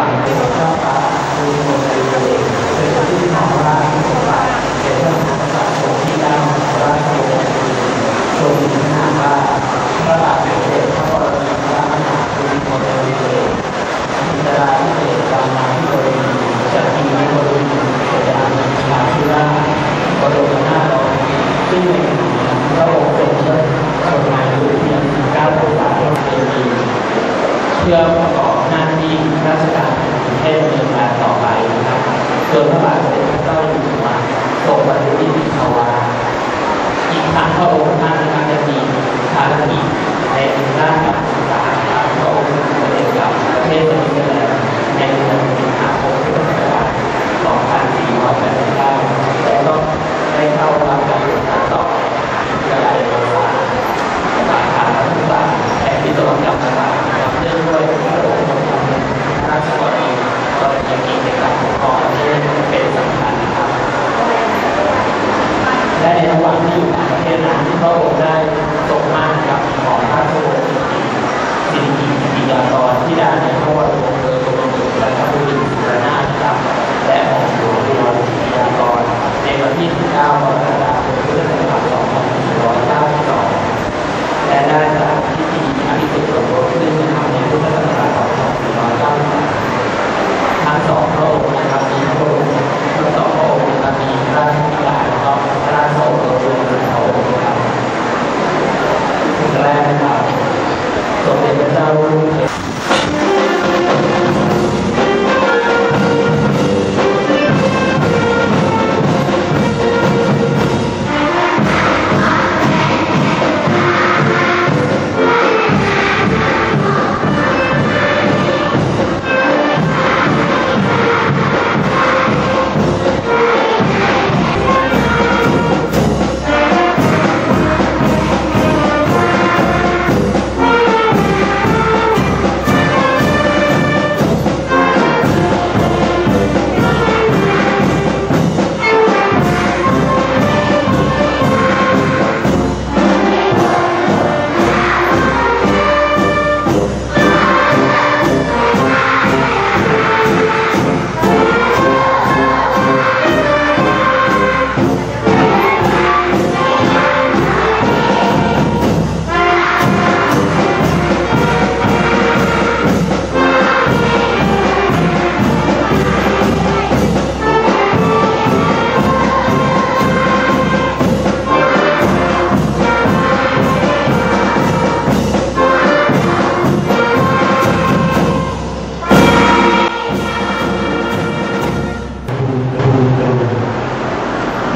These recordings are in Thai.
bằng cái đó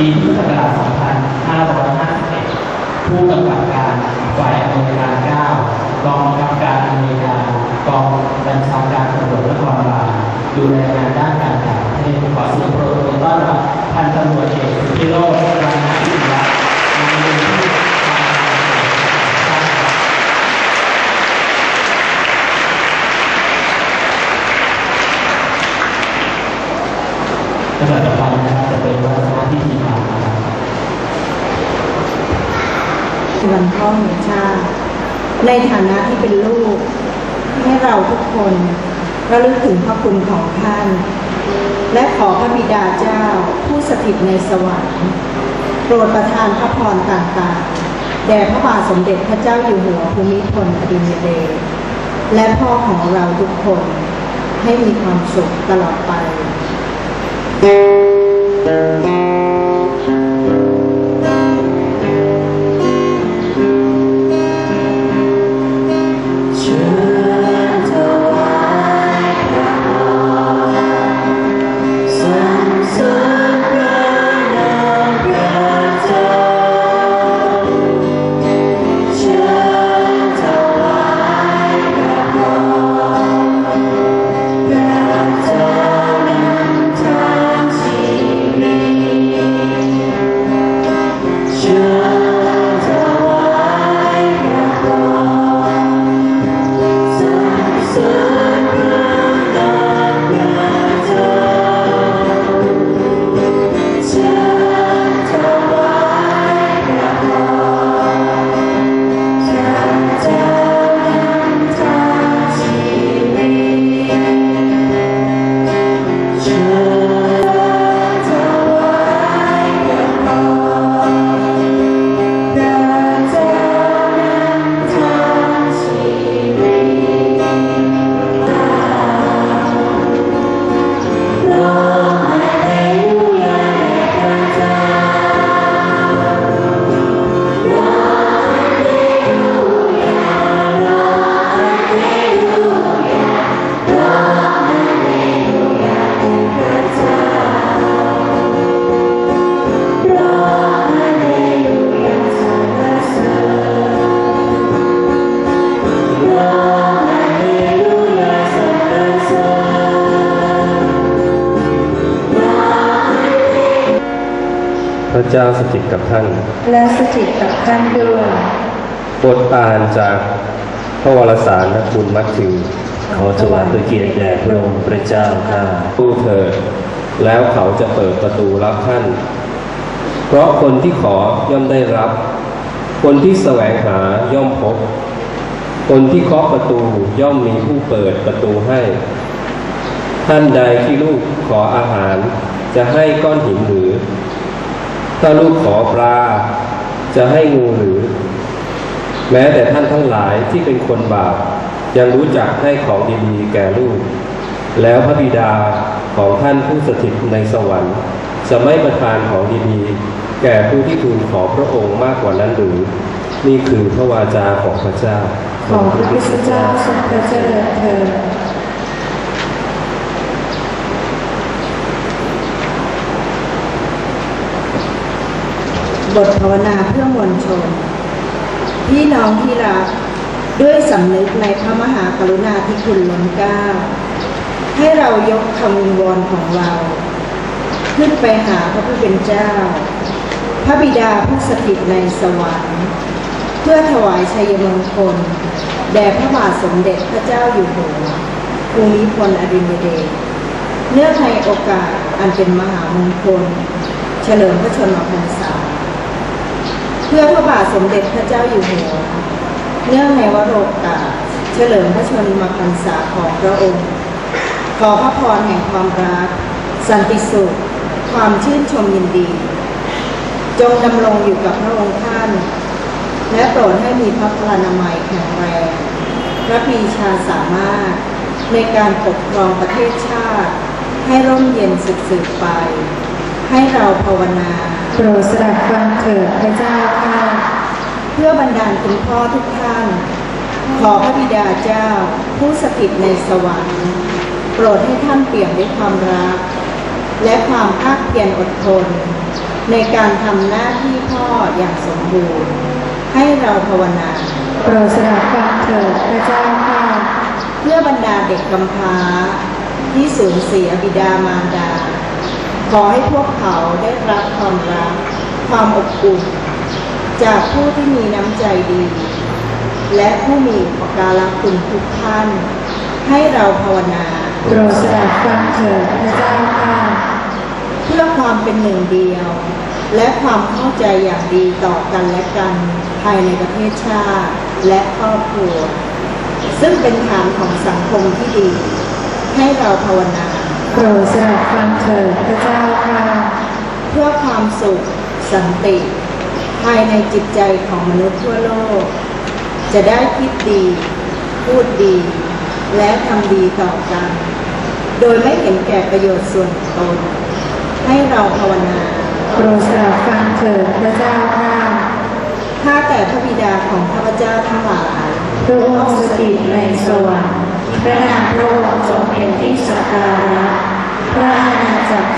ปีพุทธศักราช2551 ผู้กำกับการฝ่ายอเมริการ9กองกำกับการอเมริการกองบัญชาการตำรวจนครบาลดูแลงานด้านการต่างประเทศขอเสียงปรบมือต้อนรับพันตำรวจเอกพิโรจน์รังสิตวัฒน์ขณะต่อไป็นวัฒนพิธีการหลวงพ่อหลวงชาในฐานะที่เป็นลูก ให้เราทุกคนระลึกถึงพระคุณของท่าน และขอพระบิดาเจ้าผู้สถิตในสวรรค์โปรดประทานพระพรต่างๆ แด่พระบาทสมเด็จพระเจ้าอยู่หัวภูมิพลอดุลยเดชและพ่อของเราทุกคนให้มีความสุขตลอดไป Thank you. พระเจ้าสถิตกับท่าน และสถิตกับท่านด้วยบทอ่านจากพระวรสารนักบุญมัทธิวขอถวายพระเกียรติแด่พระองค์พระเจ้าข้าตู้เถิดแล้วเขาจะเปิดประตูรับท่าน เพราะคนที่ขอย่อมได้รับ คนที่แสวงหาย่อมพบ คนที่เคาะประตูย่อมมีผู้เปิดประตูให้ ท่านใดที่ลูกขออาหาร จะให้ก้อนหินหรือ ถ้าลูกขอปลา จะให้งูหรือ แม้แต่ท่านทั้งหลายที่เป็นคนบาปยังรู้จักให้ของดีๆแก่ลูก แล้วพระบิดาของท่านผู้สถิตในสวรรค์จะไม่ประทานของดีๆ แก่ผู้ที่ทูลขอพระองค์มากกว่านั้นหรือ นี่คือพระวาจาของพระเจ้า ขอพระคริสเจ้าทรงพระเจริญเถิด บทภาวนาเพื่อมวลชน พี่น้องที่รักด้วยสำนึกในพระมหากรุณาธิคุณล้นเกล้าให้เรายกคำวิงวอนของเรา ขึ้นไปหาพระผู้เป็นเจ้า พระบิดาผู้สถิตในสวรรค์ เพื่อถวายชัยมงคลแด่พระบาทสมเด็จพระเจ้าอยู่หัวภูมิพลอดุลยเดชเนื่องในโอกาสอันเป็นมหามงคล เฉลิมพระชนมพรรษา เพื่อพระบาทสมเด็จพระเจ้าอยู่หัว เนื่องในวโรกาสเฉลิมพระชนมพรรษาของพระองค์ ขอพระพรแห่งความรัก สันติสุข ความชื่นชมยินดี จงดำรงอยู่กับพระองค์ท่าน และโปรดให้มีพระพลานามัยแข็งแรงพระปีชาสามารถในการปกครองประเทศชาติ ให้ร่มเย็นสืบสืบไป ให้เราภาวนา โปรดสดับฟังเถิดพระเจ้าข้าเพื่อบรรดาลคุณพ่อทุกท่าน ขอพระบิดาเจ้า ผู้สถิตในสวรรค์โปรดให้ท่านเปี่ยมด้วยความรัก และความภาคเพียรอดทน ในการทำหน้าที่พ่ออย่างสมบูรณ์ ให้เราภาวนา โปรดสดับฟังเถิดพระเจ้าข้าเพื่อบรรดาเด็กกำพร้าที่สูญเสียบิดามารดา อให้พวกเขาได้รับความรัก ความอบอุ่น จากผู้ที่มีน้ำใจดี และผู้มีปการะคุณทุกท่าน ให้เราภาวนาโปรดสดับฟังเถิดพระเจ้าข้าเพื่อความเป็นหนึ่งเดียว และความเข้าใจอย่างดีต่อกันและกัน ภายในประเทศชาติและครอบครัว ซึ่งเป็นฐานของสังคมที่ดี ให้เราภาวนา โปรดสดับฟังเถิดพระเจ้าข้าเพื่อความสุขสันติ ภายในจิตใจของมนุษย์ทั่วโลก จะได้คิดดี พูดดี และทำดีต่อกัน โดยไม่เห็นแก่ประโยชน์ส่วนตน ให้เราภาวนาโปรดสดับฟังเถิดพระเจ้าข้าข้าแต่พระบิดาของข้าพเจ้าทั้งหลายพระองค์สถิตในสวรรค์ พระนามพระองค์ทรงเป็นที่สักการะพระอาณาจักร